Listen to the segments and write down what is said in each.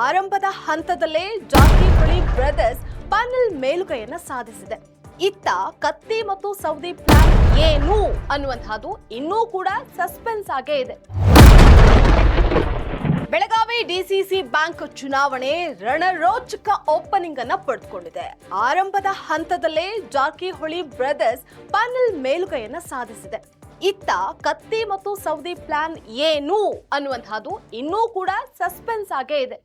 ಆರಂಭದ ಹಂತದಲ್ಲೇ Jarkiholi brothers panel ಮೇಲುಗೈಯನ್ನ ಸಾಧಿಸಿದೆ. ಇತ್ತ ಕತ್ತಿ ಮತ್ತು ಸೌದಿ ಪ್ಲಾನ್ ಏನು ಅನ್ನುವಂತಹದ್ದು ಇನ್ನೂ ಕೂಡ ಸಸ್ಪೆನ್ಸ್ ಆಗೇ ಇದೆ. ಬೆಳಗಾವಿ ಡಿಸಿಸಿ ಬ್ಯಾಂಕ್ ಚುನಾವಣೆ ರಣರೋಚಕ ಓಪನಿಂಗ್ ಅನ್ನ ಪಡೆದುಕೊಂಡಿದೆ ಆರಂಭದ ಹಂತದಲ್ಲೇ ಜಾರಕಿಹೊಳಿ ಬ್ರದರ್ಸ್ ಪ್ಯಾನಲ್ ಮೇಲುಗೈಯನ್ನ ಸಾಧಿಸಿದೆ. ಇತ್ತ ಕತ್ತಿ ಮತ್ತು ಸೌದಿ ಪ್ಲಾನ್ ಏನು ಅನ್ನುವಂತಹದ್ದು ಇನ್ನೂ ಕೂಡ ಸಸ್ಪೆನ್ಸ್ ಆಗೇ ಇದೆ.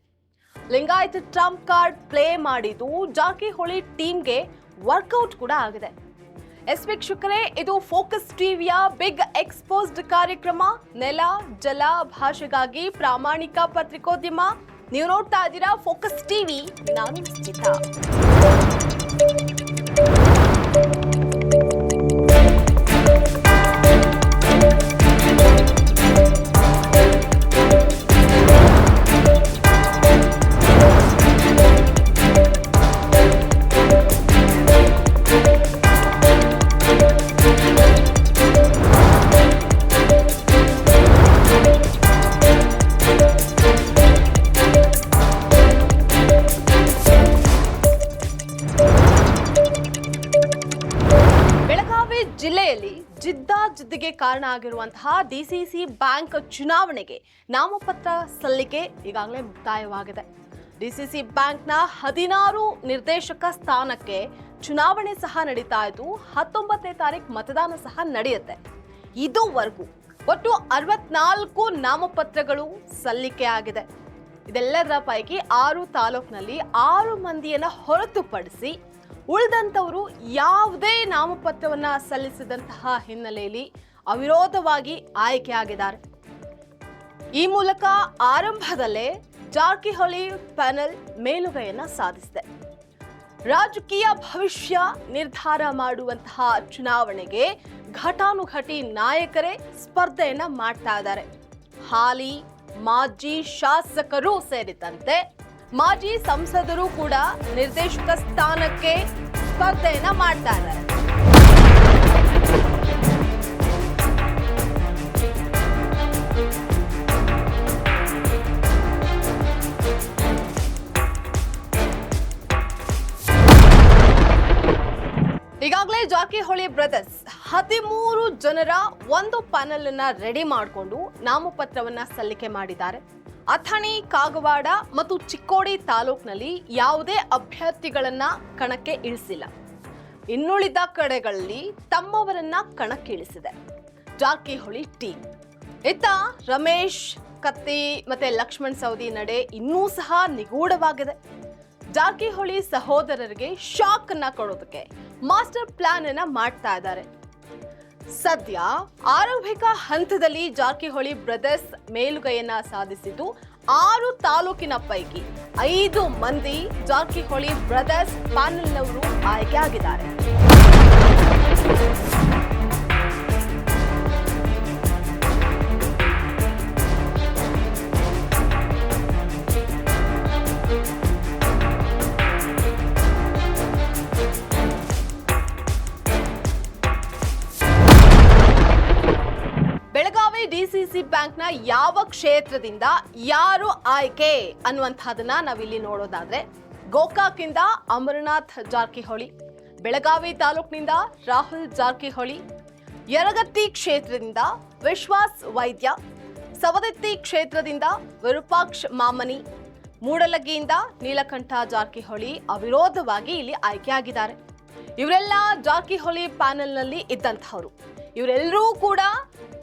ಲಿಂಗಾಯತ್ ಟ್ರಂಪ್ ಕಾರ್ಡ್ ಪ್ಲೇ ಮಾಡಿದ್ದು ಜಾರಕಿಹೊಳಿ ಟೀಮ್ಗೆ ವರ್ಕೌಟ್ ಕೂಡ ಆಗಿದೆ. ಎಸ್ ವೀಕ್ಷಕರೇ, ಇದು ಫೋಕಸ್ ಟಿವಿಯ ಬಿಗ್ ಎಕ್ಸ್ಪೋಸ್ಡ್ ಕಾರ್ಯಕ್ರಮ. ನೆಲ, ಜಲ, ಭಾಷೆಗಾಗಿ ಪ್ರಾಮಾಣಿಕ ಪತ್ರಿಕೋದ್ಯಮ. ನೀವು ನೋಡ್ತಾ ಇದ್ದೀರಾ ಫೋಕಸ್ ಟಿವಿ, ನಾನು ಬೆಳಗಾವಿ ಜಿಲ್ಲೆಯಲ್ಲಿ ಜಿದ್ದಾಜಿದ್ದಿಗೆ ಕಾರಣ ಆಗಿರುವಂತಹ ಡಿಸಿಸಿ ಬ್ಯಾಂಕ್ ಚುನಾವಣೆಗೆ ನಾಮಪತ್ರ ಸಲ್ಲಿಕೆ ಈಗಾಗಲೇ ಮುಕ್ತಾಯವಾಗಿದೆ. ಡಿಸಿಸಿ ಬ್ಯಾಂಕ್ನ ಹದಿನಾರು ನಿರ್ದೇಶಕ ಸ್ಥಾನಕ್ಕೆ ಚುನಾವಣೆ ಸಹ ನಡೀತಾ ಇದ್ದು, ಹತ್ತೊಂಬತ್ತನೇ ತಾರೀಕು ಮತದಾನ ಸಹ ನಡೆಯುತ್ತೆ. ಇದುವರೆಗೂ ಒಟ್ಟು ಅರವತ್ನಾಲ್ಕು ನಾಮಪತ್ರಗಳು ಸಲ್ಲಿಕೆ ಆಗಿದೆ. ಇದೆಲ್ಲದರ ಪೈಕಿ ಆರು ತಾಲೂಕಿನಲ್ಲಿ ಆರು ಮಂದಿಯನ್ನ ಹೊರತುಪಡಿಸಿ ಉಳಿದಂಥವರು ಯಾವುದೇ ನಾಮಪತ್ರವನ್ನು ಸಲ್ಲಿಸಿದಂತಹ ಹಿನ್ನೆಲೆಯಲ್ಲಿ ಅವಿರೋಧವಾಗಿ ಆಯ್ಕೆಯಾಗಿದ್ದಾರೆ ಈ ಮೂಲಕ ಆರಂಭದಲ್ಲೇ ಜಾರಕಿಹೊಳಿ ಪ್ಯಾನೆಲ್ ಮೇಲುಗೈಯನ್ನು ಸಾಧಿಸಿದೆ. ರಾಜಕೀಯ ಭವಿಷ್ಯ ನಿರ್ಧಾರ ಮಾಡುವಂತಹ ಚುನಾವಣೆಗೆ ಘಟಾನುಘಟಿ ನಾಯಕರೇ ಸ್ಪರ್ಧೆಯನ್ನ ಮಾಡ್ತಾ ಇದ್ದಾರೆ. ಹಾಲಿ, ಮಾಜಿ ಶಾಸಕರು ಸೇರಿದಂತೆ ಮಾಜಿ ಸಂಸದರು ಕೂಡ ನಿರ್ದೇಶಕ ಸ್ಥಾನಕ್ಕೆ ಸ್ಪರ್ಧೆಯನ್ನ ಮಾಡ್ತಾ ಇದ್ದಾರೆ. ಈಗಾಗಲೇ ಜಾಕಿಹೊಳಿ ಬ್ರದರ್ಸ್, ಹದಿಮೂರು ಜನರ ಒಂದು ಪ್ಯಾನೆಲ್ ಅನ್ನ ರೆಡಿ ಮಾಡಿಕೊಂಡು ನಾಮಪತ್ರವನ್ನ ಸಲ್ಲಿಕೆ ಮಾಡಿದ್ದಾರೆ. ಅಥಣಿ, ಕಾಗವಾಡ ಮತ್ತು ಚಿಕ್ಕೋಡಿ ತಾಲೂಕಿನಲ್ಲಿ ಯಾವುದೇ ಅಭ್ಯರ್ಥಿಗಳನ್ನ ಕಣಕ್ಕೆ ಇಳಿಸಿಲ್ಲ. ಇನ್ನುಳಿದ ಕಡೆಗಳಲ್ಲಿ ತಮ್ಮವರನ್ನ ಕಣಕ್ಕೆ ಇಳಿಸಿದೆ ಜಾರಕಿಹೊಳಿ ಟೀಮ್. ಇತ್ತ ರಮೇಶ್, ಕತ್ತಿ ಮತ್ತೆ ಲಕ್ಷ್ಮಣ್ ಸೌದಿ ನಡೆ ಇನ್ನೂ ಸಹ ನಿಗೂಢವಾಗಿದೆ. ಜಾರಕಿಹೊಳಿ ಸಹೋದರರಿಗೆ ಶಾಕ್ ಅನ್ನ ಕೊಡೋದಕ್ಕೆ ಮಾಸ್ಟರ್ ಪ್ಲಾನ್ ಅನ್ನ ಮಾಡ್ತಾ ಇದ್ದಾರೆ. ಸದ್ಯ ಆರಂಭಿಕ ಹಂತದಲ್ಲಿ ಜಾರಕಿಹೊಳಿ ಬ್ರದರ್ಸ್ ಮೇಲುಗೈಯನ್ನ ಸಾಧಿಸಿದ್ದು ಆರು ತಾಲೂಕಿನ ಪೈಕಿ ಐದು ಮಂದಿ ಜಾರಕಿಹೊಳಿ ಬ್ರದರ್ಸ್ ಪ್ಯಾನೆಲ್ನವರು ಆಯ್ಕೆಯಾಗಿದ್ದಾರೆ. ಬ್ಯಾಂಕ್ನ ಯಾವ ಕ್ಷೇತ್ರದಿಂದ ಯಾರು ಆಯ್ಕೆ ಅನ್ನುವಂಥದ್ದನ್ನ ನಾವಿಲ್ಲಿ ನೋಡೋದಾದ್ರೆ ಗೋಕಾಕಿಂದ ಅಮರನಾಥ್ ಜಾರಕಿಹೊಳಿ, ಬೆಳಗಾವಿ ತಾಲೂಕಿನಿಂದ ರಾಹುಲ್ ಜಾರಕಿಹೊಳಿ, ಯರಗತ್ತಿ ಕ್ಷೇತ್ರದಿಂದ ವಿಶ್ವಾಸ್ ವೈದ್ಯ, ಸವದತ್ತಿ ಕ್ಷೇತ್ರದಿಂದ ವಿರೂಪಾಕ್ಷ ಮಾಮನಿ, ಮೂಡಲಗಿಯಿಂದ ನೀಲಕಂಠ ಜಾರಕಿಹೊಳಿ ಅವಿರೋಧವಾಗಿ ಇಲ್ಲಿ ಆಯ್ಕೆಯಾಗಿದ್ದಾರೆ. ಇವರೆಲ್ಲ ಜಾರಕಿಹೊಳಿ ಪ್ಯಾನೆಲ್ನಲ್ಲಿ ಇದ್ದಂಥವ್ರು. ಇವರೆಲ್ಲರೂ ಕೂಡ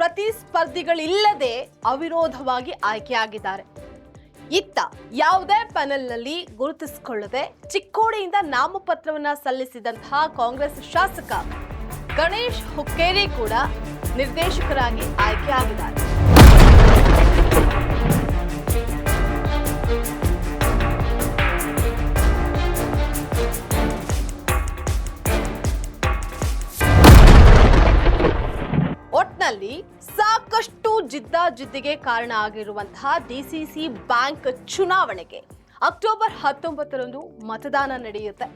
ಪ್ರತಿಸ್ಪರ್ಧಿಗಳಿಲ್ಲದೆ ಅವಿರೋಧವಾಗಿ ಆಯ್ಕೆಯಾಗಿದ್ದಾರೆ. ಇತ್ತ ಯಾವುದೇ ಪ್ಯಾನೆಲ್ನಲ್ಲಿ ಗುರುತಿಸಿಕೊಳ್ಳದೆ ಚಿಕ್ಕೋಡಿಯಿಂದ ನಾಮಪತ್ರವನ್ನ ಸಲ್ಲಿಸಿದಂತಹ ಕಾಂಗ್ರೆಸ್ ಶಾಸಕ ಗಣೇಶ್ ಹುಕ್ಕೇರಿ ಕೂಡ ನಿರ್ದೇಶಕರಾಗಿ ಆಯ್ಕೆಯಾಗಿದ್ದಾರೆ. ಸಾಕಷ್ಟು ಜಿದ್ದಾಜಿದ್ದಿಗೆ ಕಾರಣ ಆಗಿರುವಂತಹ ಡಿಸಿಸಿ ಬ್ಯಾಂಕ್ ಚುನಾವಣೆಗೆ ಅಕ್ಟೋಬರ್ ಹತ್ತೊಂಬತ್ತರಂದು ಮತದಾನ ನಡೆಯುತ್ತೆ.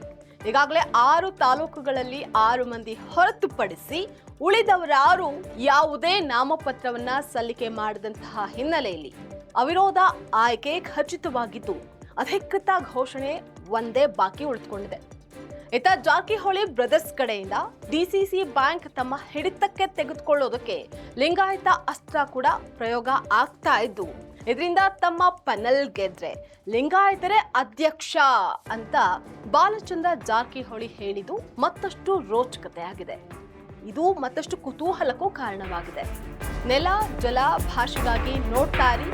ಈಗಾಗಲೇ ಆರು ತಾಲೂಕುಗಳಲ್ಲಿ ಆರು ಮಂದಿ ಹೊರತುಪಡಿಸಿ ಉಳಿದವರಾರು ಯಾವುದೇ ನಾಮಪತ್ರವನ್ನ ಸಲ್ಲಿಕೆ ಮಾಡಿದಂತಹ ಹಿನ್ನೆಲೆಯಲ್ಲಿ ಅವಿರೋಧ ಆಯ್ಕೆ ಖಚಿತವಾಗಿದ್ದು, ಅಧಿಕೃತ ಘೋಷಣೆ ಒಂದೇ ಬಾಕಿ ಉಳಿದುಕೊಂಡಿದೆ. ಇತ್ತ ಜಾರಕಿಹೊಳಿ ಬ್ರದರ್ಸ್ ಕಡೆಯಿಂದ ಡಿಸಿಸಿ ಬ್ಯಾಂಕ್ ತಮ್ಮ ಹಿಡಿತಕ್ಕೆ ತೆಗೆದುಕೊಳ್ಳೋದಕ್ಕೆ ಲಿಂಗಾಯತ ಅಸ್ತ್ರ ಕೂಡ ಪ್ರಯೋಗ ಆಗ್ತಾ ಇದ್ದು, ಇದರಿಂದ ತಮ್ಮ ಪನಲ್ ಗೆದ್ರೆ ಲಿಂಗಾಯತರೇ ಅಧ್ಯಕ್ಷ ಅಂತ ಬಾಲಚಂದ್ರ ಜಾರಕಿಹೊಳಿ ಹೇಳಿದು ಮತ್ತಷ್ಟು ರೋಚಕತೆಯಾಗಿದೆ. ಇದು ಮತ್ತಷ್ಟು ಕುತೂಹಲಕ್ಕೂ ಕಾರಣವಾಗಿದೆ. ನೆಲ, ಜಲ ಭಾಷೆಗಾಗಿ ನೋಡ್ತಾರಿ